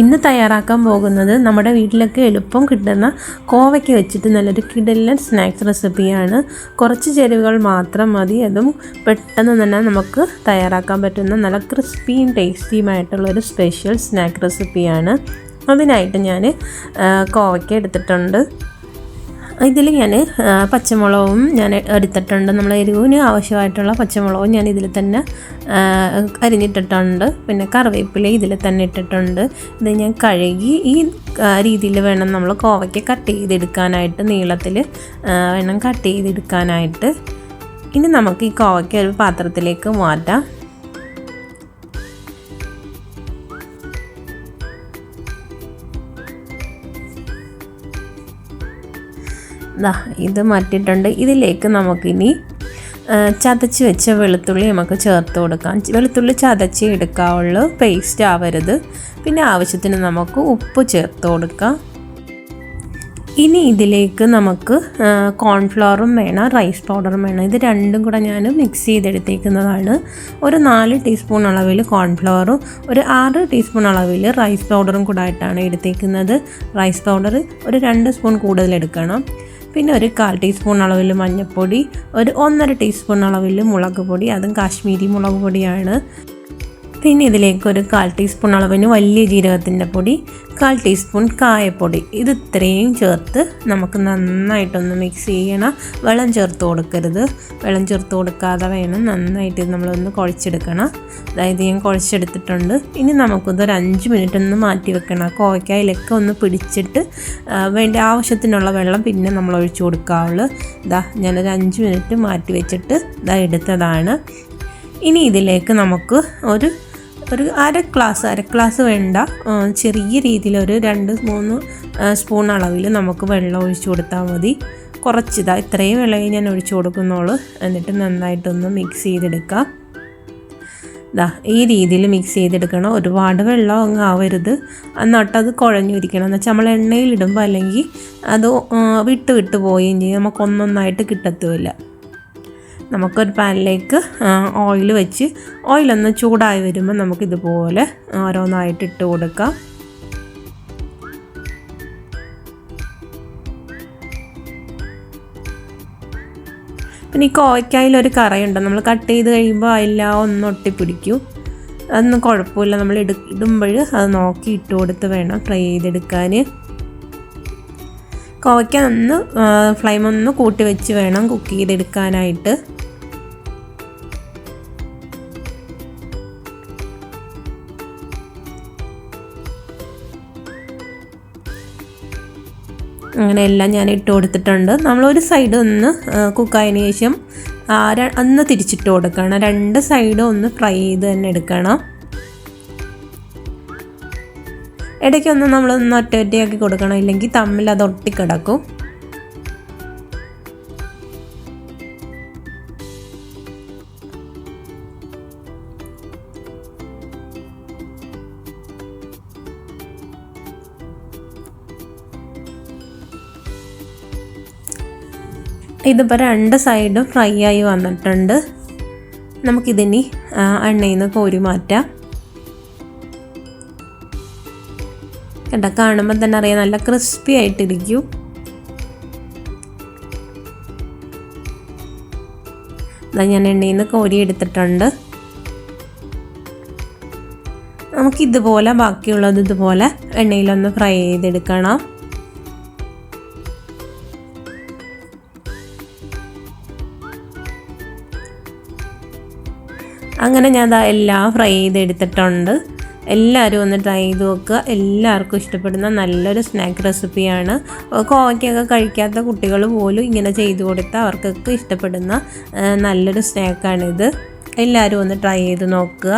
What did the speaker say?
ഇന്ന് തയ്യാറാക്കാൻ പോകുന്നത് നമ്മുടെ വീട്ടിലൊക്കെ എളുപ്പം കിട്ടുന്ന കോവയ്ക്ക് വെച്ചിട്ട് നല്ലൊരു കിടലൻ സ്നാക്സ് റെസിപ്പിയാണ്. കുറച്ച് ചേരുവകൾ മാത്രം മതി. അതും പെട്ടെന്ന് തന്നെ നമുക്ക് തയ്യാറാക്കാൻ പറ്റുന്ന നല്ല ക്രിസ്പിയും ടേസ്റ്റിയുമായിട്ടുള്ളൊരു സ്പെഷ്യൽ സ്നാക്ക് റെസിപ്പിയാണ്. അതിനായിട്ട് ഞാൻ കോവയ്ക്ക് എടുത്തിട്ടുണ്ട്. ഇതിൽ ഞാൻ പച്ചമുളകും ഞാൻ എടുത്തിട്ടുണ്ട്. നമ്മൾ എരിവിന് ആവശ്യമായിട്ടുള്ള പച്ചമുളകും ഞാൻ ഇതിൽ തന്നെ അരിഞ്ഞിട്ടിട്ടുണ്ട്. പിന്നെ കറിവേപ്പില ഇതിൽ തന്നെ ഇട്ടിട്ടുണ്ട്. ഇത് ഞാൻ കഴുകി ഈ രീതിയിൽ വേണം നമ്മൾ കോവയ്ക്ക് കട്ട് ചെയ്തെടുക്കാനായിട്ട് നീളത്തിൽ വേണം കട്ട് ചെയ്തെടുക്കാനായിട്ട്. ഇനി നമുക്ക് ഈ കോവയ്ക്ക് ഒരു പാത്രത്തിലേക്ക് മാറ്റാം ദാ ഇത് മാറ്റിയിട്ടുണ്ട്. ഇതിലേക്ക് നമുക്കിനി ചതച്ച് വെച്ച വെളുത്തുള്ളി നമുക്ക് ചേർത്ത് കൊടുക്കാം. വെളുത്തുള്ളി ചതച്ച് എടുക്കാവുള്ളൂ. പേസ്റ്റ് ആവരുത്. പിന്നെ ആവശ്യത്തിന് നമുക്ക് ഉപ്പ് ചേർത്ത് കൊടുക്കാം. ഇനി ഇതിലേക്ക് നമുക്ക് കോൺഫ്ലവറും വേണം റൈസ് പൗഡറും വേണം. ഇത് രണ്ടും കൂടെ ഞാൻ മിക്സ് ചെയ്തെടുത്തേക്കുന്നതാണ്. ഒരു നാല് ടീസ്പൂൺ അളവിൽ കോൺഫ്ലവറും ഒരു ആറ് ടീസ്പൂൺ അളവിൽ റൈസ് പൗഡറും കൂടെ ആയിട്ടാണ് എടുത്തേക്കുന്നത്. റൈസ് പൗഡർ ഒരു രണ്ട് സ്പൂൺ കൂടുതൽ എടുക്കണം പിന്നെ ഒരു കാൽ ടീസ്പൂൺ അളവിൽ മഞ്ഞൾപ്പൊടി ഒരു ഒന്നര ടീസ്പൂൺ അളവിൽ മുളക് പൊടി അതും കാശ്മീരി മുളക് പൊടിയാണ്. പിന്നെ ഇതിലേക്ക് ഒരു കാൽ ടീസ്പൂൺ അളവിന് വലിയ ജീരകത്തിന്റെ പൊടി കാൽ ടീസ്പൂൺ കായപ്പൊടി. ഇത് ഇത്രയും ചേർത്ത് നമുക്ക് നന്നായിട്ടൊന്ന് മിക്സ് ചെയ്യണം. വെള്ളം ചേർത്ത് കൊടുക്കരുത്. വെള്ളം ചേർത്ത് കൊടുക്കാതെ വേണം നന്നായിട്ട് നമ്മളൊന്ന് കുഴച്ചെടുക്കണം. അതായത് ഞാൻ കുഴച്ചെടുത്തിട്ടുണ്ട്. ഇനി നമുക്കിതൊരു അഞ്ച് മിനിറ്റ് ഒന്ന് മാറ്റി വെക്കണം. കോവയ്ക്കായിലൊക്കെ ഒന്ന് പിടിച്ചിട്ട് വേണ്ട ആവശ്യത്തിനുള്ള വെള്ളം പിന്നെ നമ്മൾ ഒഴിച്ചു കൊടുക്കാവുള്ളൂ. ഇതാ ഞാനൊരു അഞ്ച് മിനിറ്റ് മാറ്റി വെച്ചിട്ട് ഇതാ എടുത്തതാണ്. ഇനി ഇതിലേക്ക് നമുക്ക് ഒരു ഒരു അര ഗ്ലാസ് അര ഗ്ലാസ് വേണ്ട ചെറിയ രീതിയിൽ ഒരു രണ്ട് മൂന്ന് സ്പൂൺ അളവിൽ നമുക്ക് വെള്ളം ഒഴിച്ചു കൊടുത്താൽ മതി. കുറച്ചിതാ ഇത്രയും വെള്ളമേ ഞാൻ ഒഴിച്ചു കൊടുക്കുന്നുള്ളൂ. എന്നിട്ട് നന്നായിട്ടൊന്ന് മിക്സ് ചെയ്തെടുക്കാം. ദാ ഈ രീതിയിൽ മിക്സ് ചെയ്തെടുക്കണം. ഒരുപാട് വെള്ളം അങ്ങ് ആവരുത്. എന്നിട്ട് അത് കുഴഞ്ഞിരിക്കണം. എന്ന് വെച്ചാൽ നമ്മൾ എണ്ണയിലിടുമ്പോൾ അല്ലെങ്കിൽ അത് വിട്ട് വിട്ട് പോവുകയും ചെയ്യും നമുക്കൊന്നൊന്നായിട്ട് കിട്ടത്തുമില്ല. നമുക്കൊരു പാനിലേക്ക് ഓയിൽ വെച്ച് ഓയിലൊന്ന് ചൂടായി വരുമ്പോൾ നമുക്കിതുപോലെ ഓരോന്നായിട്ട് ഇട്ട് കൊടുക്കാം. പിന്നെ ഈ കോവയ്ക്കായിൽ ഒരു കറയുണ്ട്. നമ്മൾ കട്ട് ചെയ്ത് കഴിയുമ്പോൾ അതെല്ലാം ഒന്ന് ഒട്ടിപ്പിടിക്കും. അതൊന്നും കുഴപ്പമില്ല. നമ്മൾ ഇട ഇടുമ്പോൾ അത് നോക്കി ഇട്ട് കൊടുത്ത് വേണം ഫ്രൈ ചെയ്തെടുക്കാൻ. കോവയ്ക്ക ഒന്ന് ഫ്ലെയിം ഒന്ന് കൂട്ടി വെച്ച് വേണം കുക്ക് ചെയ്തെടുക്കാനായിട്ട്. അങ്ങനെ എല്ലാം ഞാൻ ഇട്ട് കൊടുത്തിട്ടുണ്ട്. നമ്മളൊരു സൈഡ് ഒന്ന് കുക്കായതിന് ശേഷം ഒന്ന് തിരിച്ചിട്ട് കൊടുക്കണം. രണ്ട് സൈഡും ഒന്ന് ഫ്രൈ ചെയ്ത് തന്നെ എടുക്കണം. ഇടയ്ക്കൊന്ന് നമ്മളൊന്ന് ഒറ്റ ഒറ്റയാക്കി കൊടുക്കണം. ഇല്ലെങ്കിൽ തമ്മിൽ അത് ഒട്ടിക്കിടക്കും. ഇതിപ്പോൾ രണ്ട് സൈഡും ഫ്രൈ ആയി വന്നിട്ടുണ്ട്. നമുക്കിതിനി എണ്ണയിൽ നിന്ന് കോരി മാറ്റാം. കേട്ടോ കാണുമ്പോൾ തന്നെ അറിയാം നല്ല ക്രിസ്പി ആയിട്ടിരിക്കും. ഇതാ ഞാൻ എണ്ണയിൽ നിന്ന് കോരി എടുത്തിട്ടുണ്ട്. നമുക്ക് ഇതുപോലെ ബാക്കിയുള്ളത് ഇതുപോലെ എണ്ണയിലൊന്ന് ഫ്രൈ ചെയ്തെടുക്കണം. അങ്ങനെ ഞാൻ എല്ലാം ഫ്രൈ ചെയ്തെടുത്തിട്ടുണ്ട്. എല്ലാവരും ഒന്ന് ട്രൈ ചെയ്ത് നോക്കുക. എല്ലാവർക്കും ഇഷ്ടപ്പെടുന്ന നല്ലൊരു സ്നാക്ക് റെസിപ്പിയാണ് കോവയ്ക്കൊക്കെ കഴിക്കാത്ത കുട്ടികൾ പോലും ഇങ്ങനെ ചെയ്തു കൊടുത്താൽ അവർക്കൊക്കെ ഇഷ്ടപ്പെടുന്ന നല്ലൊരു സ്നാക്കാണിത് എല്ലാവരും ഒന്ന് ട്രൈ ചെയ്ത് നോക്കുക.